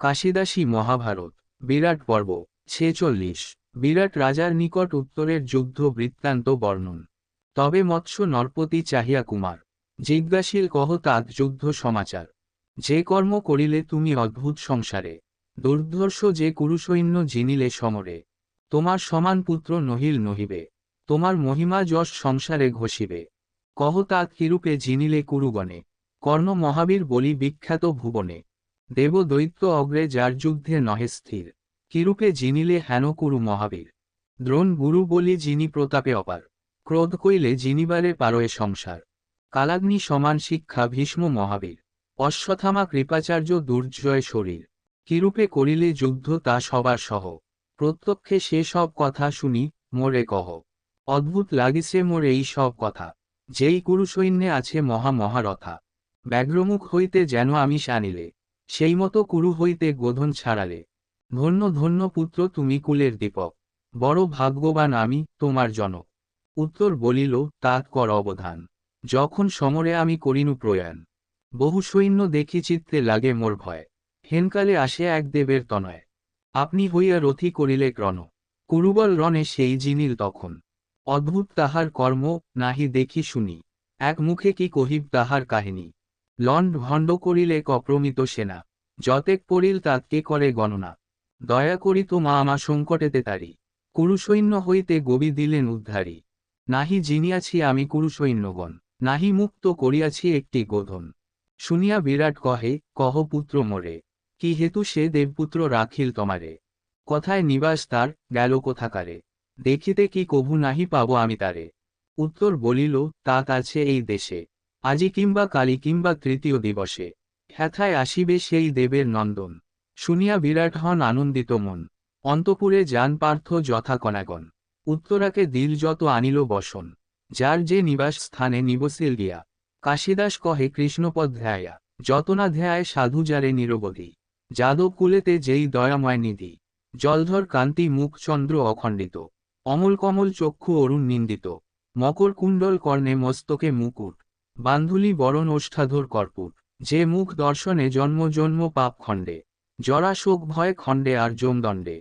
কাশিদাসী মহাভারত, বিরাট পর্ব, ছেচল্লিশ, বিরাট রাজার নিকট উত্তরের যুদ্ধ বৃত্তান্ত বর্ণন। তবে মৎস্য নরপতি চাহিয়া কুমার, জিজ্ঞাসীল কহ, তাত যুদ্ধ সমাচার। যে কর্ম করিলে তুমি অদ্ভুত সংসারে, দুর্ধর্ষ যে কুরুসৈন্য জিনিলে সমরে। তোমার সমান পুত্র নহিল নহিবে, তোমার মহিমা যশ সংসারে ঘষিবে। কহ, তাত কিরূপে জিনিলে কুরুগণে, কর্ণ মহাবীর বলি বিখ্যাত ভুবনে। দেব দৈত্য অগ্রে যার যুদ্ধে নহে স্থির, কিরূপে জিনিলে হেন কুরু মহাবীর? দ্রোণ গুরু বলি যিনি প্রতাপে অপার, ক্রোধ কইলে জিনিবারে পারয়ে সংসার। কালাগ্নি সমান শিক্ষা ভীষ্ম মহাবীর অশ্বথামা কৃপাচার্য দুর্জয় শরীর, কিরূপে করিলে যুদ্ধ তা সবার সহ? প্রত্যক্ষে সে সব কথা শুনি, মোরে কহ। অদ্ভুত লাগিছে মোর এই সব কথা, যেই কুরুসৈন্যে আছে মহা মহারথা। ব্যাঘ্রমুখ হইতে যেন আমি শানিলে সেই মতো কুরু হইতে গোধন ছাড়ালে। ধন্য ধন্য পুত্র তুমি কুলের দীপক। বড় ভাগ্যবান আমি, তোমার জনক। উত্তর বলিল, তাত কর অবধান। যখন সমরে আমি করিনু প্রয়াণ। বহু সৈন্য দেখি চিত্তে লাগে মোর ভয়। হেনকালে আসে এক দেবের তনয়। আপনি হইয়া রথি করিলে ক্রণ। কুরুবল রণে সেই জিনিল তখন। অদ্ভুত তাহার কর্ম, নাহি দেখি শুনি। এক মুখে কি কহিব তাহার কাহিনী। লণ্ড ভণ্ড করিলে কপ্রমিত সেনা। যতেক পড়িল তাতকে করে গণনা। দয়া করি তো মা আমা সংকটেতে তারি। কুরুসৈন্য হইতে গবি দিলেন উদ্ধারী। নাহি জিনিয়াছি আমি কুরুসৈন্যগণ। নাহি মুক্ত করিয়াছি একটি গোধন। শুনিয়া বিরাট কহে, কহ পুত্র মোরে। কি হেতু সে দেবপুত্র রাখিল তোমারে? কথায় নিবাস তার, গেল কোথাকারে? দেখিতে কি কভু নাহি পাব আমি তারে। উত্তর বলিল তাত আছে এই দেশে। আজি কিংবা কালী কিংবা তৃতীয় দিবসে। হ্যাথায় আসিবে সেই দেবের নন্দন। শুনিয়া বিরাট হন আনন্দিত মন। অন্তপুরে যান পার্থ যথা কণাগণ উত্তরাকে দিল যত আনিল বসন। যার যে নিবাস স্থানে নিবসিল গিয়া। কাশিদাস কহে, কৃষ্ণপদ ধ্যায়া। যতনা ধ্যায় সাধু যারে নিরবধি। যাদব কুলেতে যেই দয়াময় নিধি। জলধর কান্তি মুখ চন্দ্র অখণ্ডিত। অমল কমল চক্ষু অরুণ নিন্দিত। মকর কুণ্ডল কর্ণে মস্তকে মুকুট। বান্ধুলি বরণ ওষ্ঠাধর কর্পূর। যে মুখ দর্শনে জন্ম জন্ম পাপ খণ্ডে। জরা শোক ভয় খণ্ডে আর জমদণ্ডে